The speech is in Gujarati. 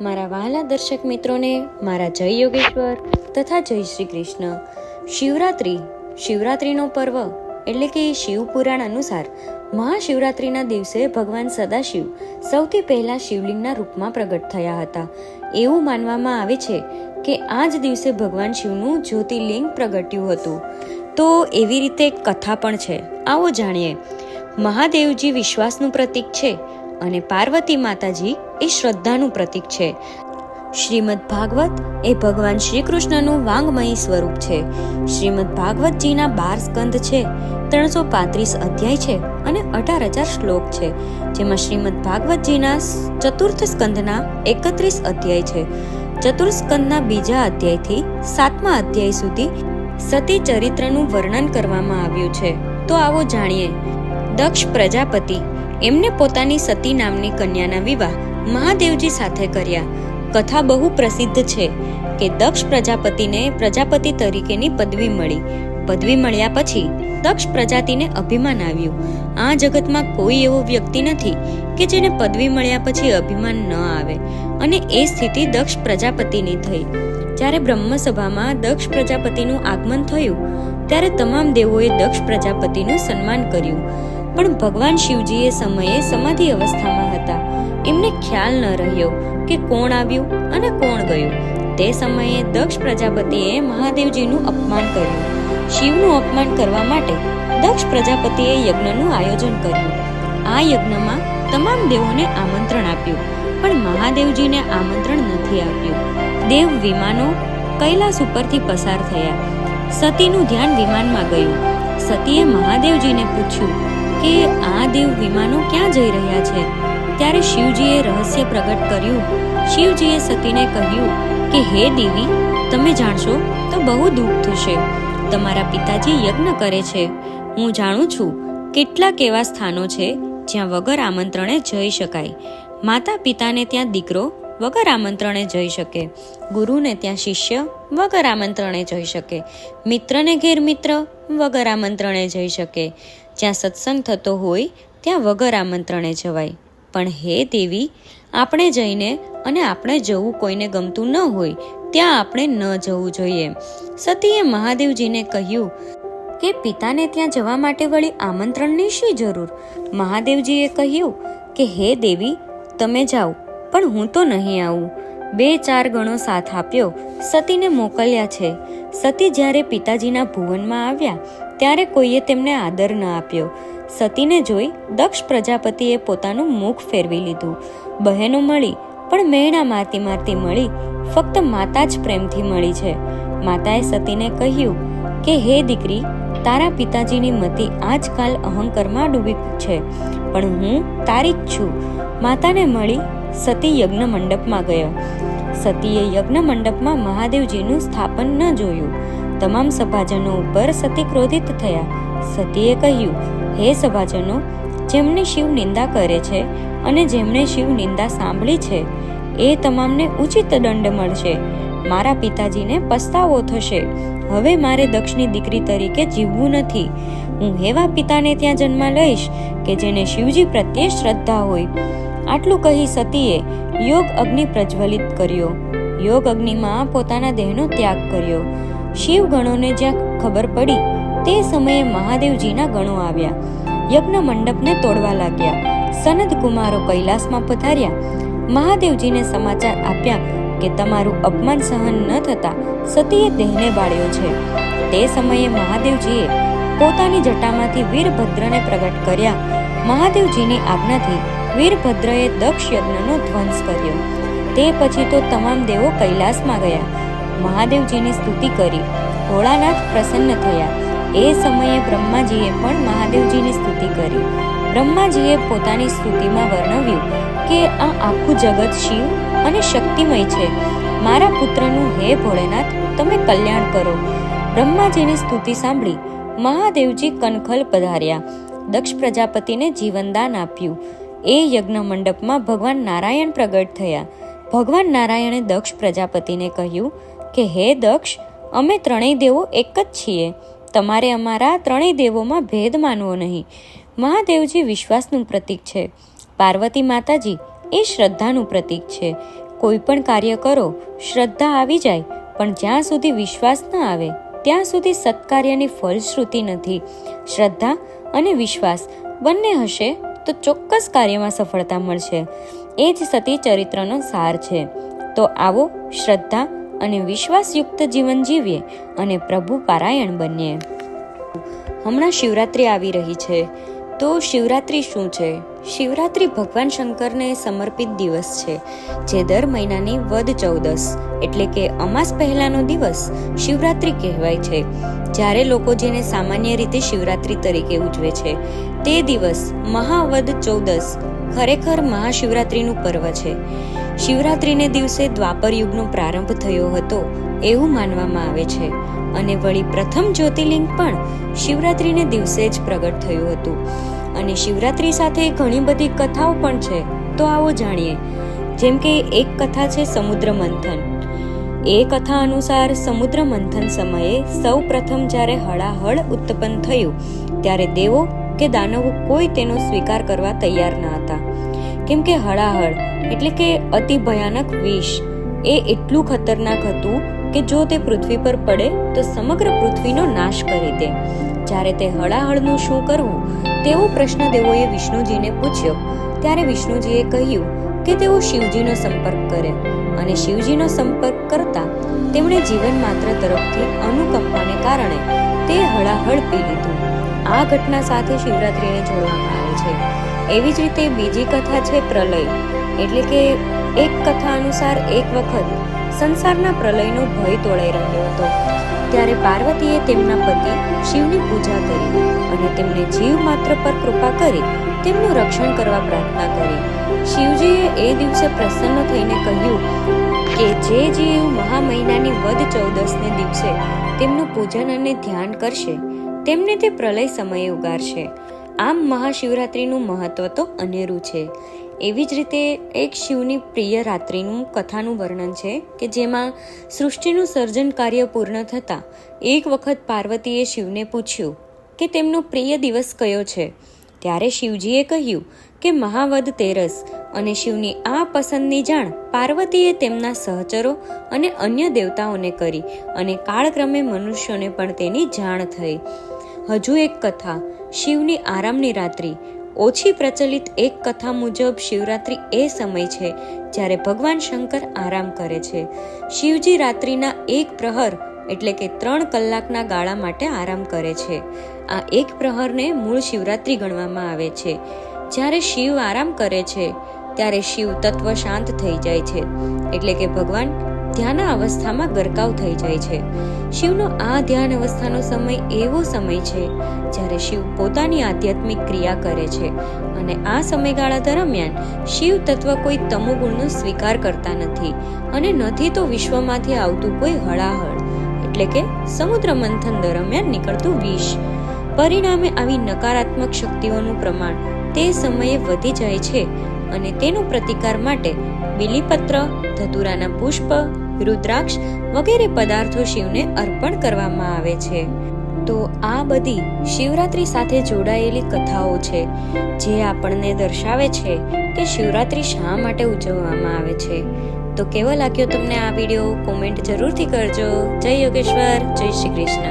મારા વહાલા દર્શક મિત્રોને મારા જય યોગેશ્વર તથા જય શ્રી કૃષ્ણ. શિવરાત્રિ, શિવરાત્રિનો પર્વ એટલે કે શિવ પુરાણ અનુસાર મહાશિવરાત્રિના દિવસે ભગવાન સદાશિવ સૌથી પહેલા શિવલિંગના રૂપમાં પ્રગટ થયા હતા. એવું માનવામાં આવે છે કે આ જ દિવસે ભગવાન શિવનું જ્યોતિર્લિંગ પ્રગટ્યું હતું. તો એવી રીતે કથા પણ છે. આવો જાણીએ. મહાદેવજી વિશ્વાસનું પ્રતીક છે. અને પાર્વતી માતાજી એ શ્રદ્ધાનું પ્રતીક છે. શ્રીમદ ભાગવત એ ભગવાન શ્રી કૃષ્ણનું વાંગમયી સ્વરૂપ છે. શ્રીમદ ભાગવતજીના બાર સ્કંદ છે, ત્રણસો પાંત્રીસ અધ્યાય છે અને અઢાર હજાર શ્લોક છે. જેમાં શ્રીમદ ભાગવતજીના ચતુર્થ સ્કંદના એકત્રીસ અધ્યાય છે. ચતુર્થ સ્કંદના બીજા અધ્યાયથી સાતમા અધ્યાય સુધી સતી ચરિત્રનું વર્ણન કરવામાં આવ્યું છે. તો આવો જાણીએ. દક્ષ પ્રજાપતિ એમને પોતાની સતી નામની કન્યાના વિવાહ મહાદેવજી સાથે કર્યા. કથા બહુ પ્રસિદ્ધ છે કે દક્ષ પ્રજાપતિને પ્રજાપતિ તરીકેની પદવી મળી. પદવી મળ્યા પછી દક્ષ પ્રજાતિને અભિમાન આવ્યું. આ જગતમાં કોઈ એવો વ્યક્તિ નથી કે જેને પદવી મળ્યા પછી અભિમાન ન આવે અને એ સ્થિતિ દક્ષ પ્રજાપતિની થઈ. જ્યારે બ્રહ્મસભામાં દક્ષ પ્રજાપતિનું આગમન થયું, ત્યારે તમામ દેવોએ દક્ષ પ્રજાપતિનું સન્માન કર્યું. પણ ભગવાન શિવજી એ સમયે સમાધિ અવસ્થામાં હતા. એમને ખ્યાલ ન રહ્યો કે કોણ આવ્યું અને કોણ ગયું. તે સમયે દક્ષ પ્રજાપતિએ મહાદેવજીનું અપમાન કર્યું. શિવનું અપમાન કરવા માટે દક્ષ પ્રજાપતિએ યજ્ઞનું આયોજન કર્યું. આ યજ્ઞમાં તમામ દેવોને આમંત્રણ આપ્યું, પણ મહાદેવજીને આમંત્રણ નથી આપ્યું. દેવ વિમાનો કૈલાસ ઉપરથી પસાર થયા. સતીનું ધ્યાન વિમાનમાં ગયું. સતીએ મહાદેવજીને પૂછ્યું કે આ દેવ વિમાનો ક્યાં જઈ રહ્યા છે? ત્યારે શિવજીએ રહસ્ય પ્રગટ કર્યું. શિવજીએ સતીને કહ્યું કે, હે દેવી, તમે જાણશો તો બહુ દુઃખ થશે. તમારા પિતાજી યજ્ઞ કરે છે. હું જાણું છું કેટલાક એવા સ્થાનો છે જ્યાં વગર આમંત્રણે જઈ શકાય. માતા પિતાને ત્યાં દીકરો વગર આમંત્રણે જઈ શકે. ગુરુને ત્યાં શિષ્ય વગર આમંત્રણે જઈ શકે. મિત્રને ઘેર મિત્ર વગર આમંત્રણે જઈ શકે. જ્યાં સત્સંગ થતો હોય, ત્યાં વગર આમંત્રણે જવાય. પણ હે દેવી, આપણે જઈને અને આપણે જવું કોઈને ગમતું ન હોય, ત્યાં આપણે ન જવું જોઈએ. સતીએ મહાદેવજીને કહ્યું કે પિતાને ત્યાં જવા માટે વળી આમંત્રણની શી જરૂર? મહાદેવજીએ કહ્યું કે હે દેવી, તમે જાઓ, પણ હું તો નહીં આવું. બે ચાર ગણો સાથ આપ્યો, સતીને મોકલ્યા છે. સતી જ્યારે પિતાજીના ભુવનમાં આવ્યા ત્યારે કોઈએ તેમને આદર ન આપ્યો. સતીને જોઈ દક્ષ પ્રજાપતિએ પોતાનું મુખ ફેરવી લીધું. બહેનો મળી, પણ મેણા મારતી મારતી મળી ફક્ત માતા જ પ્રેમથી મળી છે. માતાએ સતીને કહ્યું કે, હે દીકરી, તારા પિતાજીની મતિ આજકાલ અહંકારમાં ડૂબી છે, પણ હું તારી જ છું. માતાને મળી સતી યજ્ઞ મંડપમાં ગયો. સતીએ યજ્ઞ મંડપમાં મહાદેવજીનું સ્થાપન ન જોયું. તમામ સભાજનો ઉપર સતી ક્રોધિત થયા. સતીએ કહ્યું, હે સભાજનો, જેમને શિવ નિંદા કરે છે અને જેમણે શિવ નિંદા સાંભળી છે, એ તમામને ઉચિત દંડ મળશે. મારા પિતાજીને પસ્તાવો થશે. હવે મારે દક્ષની દીકરી તરીકે જીવવું નથી. હું એવા પિતાને ત્યાં જન્મ લઈશ કે જેને શિવજી પ્રત્યે શ્રદ્ધા હોય. આટલું કહી સતીએ યોગ અગ્નિ પ્રજ્વલિત કર્યો. યોગ અગ્નિમાં પોતાના દેહનો ત્યાગ કર્યો. શિવ ગણોને જ્યાં ખબર પડી, તે સમયે મહાદેવજીના ગણો આવ્યા. યજ્ઞ મંડપને તોડવા લાગ્યા. સનદ કુમારો કૈલાસમાં પધાર્યા. મહાદેવજીને સમાચાર આપ્યા કે તમારું અપમાન સહન ન થતા સતીએ દેહને બાળ્યો છે. તે સમયે મહાદેવજીએ પોતાની જટામાંથી વીરભદ્રને પ્રગટ કર્યા. મહાદેવજીની આજ્ઞાથી વીરભદ્રએ દક્ષ યજ્ઞનો ધ્વંસ કર્યો. તે પછી તો તમામ દેવો કૈલાસમાં ગયા. મહાદેવજીની સ્તુતિ કરી. ભોળાનાથ પ્રસન્ન થયા. એ સમયે બ્રહ્માજીએ પણ મહાદેવજીની સ્તુતિ કરી. બ્રહ્માજીએ પોતાની સ્તુતિમાં વર્ણવ્યું કે આ આખું જગત શિવ અને શક્તિમય છે. મારા પુત્રનું, હે ભોળેનાથ, તમે કલ્યાણ કરો. બ્રહ્માજીની સ્તુતિ સાંભળી મહાદેવજી કનખલ પધાર્યા. દક્ષ પ્રજાપતિને જીવનદાન આપ્યું. એ યજ્ઞ મંડપમાં ભગવાન નારાયણ પ્રગટ થયા. ભગવાન નારાયણે દક્ષ પ્રજાપતિને કહ્યું કે હે દક્ષ, અમે ત્રણેય દેવો એક જ છીએ. તમારે અમારા ત્રણેય દેવોમાં ભેદ માનવો નહીં. મહાદેવજી વિશ્વાસનું પ્રતીક છે. પાર્વતી માતાજી એ શ્રદ્ધાનું પ્રતીક છે. કોઈ પણ કાર્ય કરો, શ્રદ્ધા આવી જાય, પણ જ્યાં સુધી વિશ્વાસ ન આવે, ત્યાં સુધી સત્કાર્યની ફલશ્રુતિ નથી. શ્રદ્ધા અને વિશ્વાસ બંને હશે તો ચોક્કસ કાર્યમાં સફળતા મળશે. એ જ સતી ચરિત્રનો સાર છે. તો આવો શ્રદ્ધા અને વિશ્વાસયુક્ત જીવન જીવીએ અને પ્રભુ પારાયણ બનીએ. હમણાં શિવરાત્રિ આવી રહી છે. તો શિવરાત્રિ શું છે? શિવરાત્રિ ભગવાન શંકરને સમર્પિત દિવસ છે, જે દર મહિનાની વદ ચૌદસ, એટલે કે અમાસ પહેલાનો દિવસ શિવરાત્રિ કહેવાય છે. જ્યારે લોકો જેને સામાન્ય રીતે શિવરાત્રિ તરીકે ઉજવે છે, તે દિવસ મહાવદ ચૌદસ ખરેખર મહાશિવરાત્રિનું પર્વ છે. શિવરાત્રિને દિવસે દ્વાપર યુગનો પ્રારંભ થયો હતો, એવું માનવામાં આવે છે. અને વળી પ્રથમ જ્યોતિર્લિંગ પણ શિવરાત્રિને દિવસે જ પ્રગટ થયું હતું. અને શિવરાત્રિ સાથે ઘણી બધી કથાઓ પણ છે, તો આવો જાણીએ. જેમ કે એક કથા છે સમુદ્ર મંથન. એ કથા અનુસાર સમુદ્ર મંથન સમયે સૌ પ્રથમ જ્યારે હળાહળ ઉત્પન્ન થયું, ત્યારે દેવો કે દાનવો કોઈ તેનો સ્વીકાર કરવા તૈયાર ન હતા. કેમ કે હળાહળ એટલે કે અતિ ભયાનક વિષ. એ એટલું ખતરનાક હતું કે જો તે પૃથ્વી પર પડે તો સમગ્ર પૃથ્વીનો નાશ કરી દે. જ્યારે તે હળાહળનું શું કરવું? તેવો પ્રશ્ન દેવોએ વિષ્ણુજીને પૂછ્યો. ત્યારે વિષ્ણુજીએ કહ્યું કે તેઓ શિવજીનો સંપર્ક કરે અને શિવજીનો સંપર્ક કરતા તેમણે જીવન માત્ર તરફથી અનુકંપાને કારણે તે હળાહળ પી લીધું. આ ઘટના સાથે શિવરાત્રિને જોડવામાં આવે છે. એવી જ રીતે બીજી કથા છે પ્રલય. એટલે કે એક કથા અનુસાર એક વખત સંસારના પ્રલયનો ભય તોળાઈ રહ્યો હતો. ત્યારે પાર્વતીએ તેમના પતિ શિવની પૂજા કરી અને તેમને જીવ માત્ર પર કૃપા કરી તેમનું રક્ષણ કરવા પ્રાર્થના કરી. શિવજીએ એ દિવસે પ્રસન્ન થઈને કહ્યું કે જે જીવ મહા મહિનાની વધ ચૌદસને દિવસે તેમનું પૂજન અને ધ્યાન કરશે, તેમને તે પ્રલય સમયે ઉગારશે. આમ મહાશિવરાત્રિનું મહત્વ તો અનેરું છે. એવી જ રીતે એક શિવની પ્રિય રાત્રિનું કથાનું વર્ણન છે કે જેમાં સૃષ્ટિનું સર્જન કાર્ય પૂર્ણ થતાં એક વખત પાર્વતીએ શિવને પૂછ્યું કે તેમનો પ્રિય દિવસ કયો છે? ત્યારે શિવજીએ કહ્યું કે મહાવદ તેરસ અને શિવની આ પસંદની જાણ પાર્વતીએ તેમના સહચરો અને અન્ય દેવતાઓને કરી અને કાળક્રમે મનુષ્યોને પણ તેની જાણ થઈ. હજુ એક કથા શિવની આરામની રાત્રિ. ઓછી પ્રચલિત એક કથા મુજબ શિવરાત્રિ એ સમય છે જ્યારે ભગવાન શંકર આરામ કરે છે. શિવજી રાત્રિના એક પ્રહર એટલે કે ત્રણ કલાકના ગાળા માટે આરામ કરે છે. આ એક પ્રહરને મૂળ શિવરાત્રિ ગણવામાં આવે છે. જ્યારે શિવ આરામ કરે છે, ત્યારે શિવ તત્વ શાંત થઈ જાય છે. એટલે કે ભગવાન ધ્યાન અવસ્થામાં ગરકાવ થઈ જાય છે. શિવનો આ ધ્યાન અવસ્થાનો સમય એવો સમય છે, જ્યારે શિવ પોતાની આધ્યાત્મિક ક્રિયા કરે છે અને આ સમયગાળા દરમિયાન શિવ તત્વ કોઈ તમોગુણનો સ્વીકાર કરતા નથી અને નથી તો વિશ્વમાંથી આવતું કોઈ હળાહળ, એટલે કે સમુદ્ર મંથન દરમિયાન નીકળતું વિષ. પરિણામે આવી નકારાત્મક શક્તિઓનું પ્રમાણ તે સમયે વધી જાય છે અને તેનો પ્રતિકાર માટે બિલીપત્ર, ધતુરાના પુષ્પ, રુદ્રાક્ષ વગેરે પદાર્થો શિવને અર્પણ કરવામાં આવે છે. તો આ બધી શિવરાત્રિ સાથે જોડાયેલી કથાઓ છે, જે આપણને દર્શાવે છે કે શિવરાત્રી શા માટે ઉજવવામાં આવે છે. તો કેવો લાગ્યો તમને આ વીડિયો? કોમેન્ટ જરૂરથી કરજો. જય યોગેશ્વર. જય શ્રી કૃષ્ણ.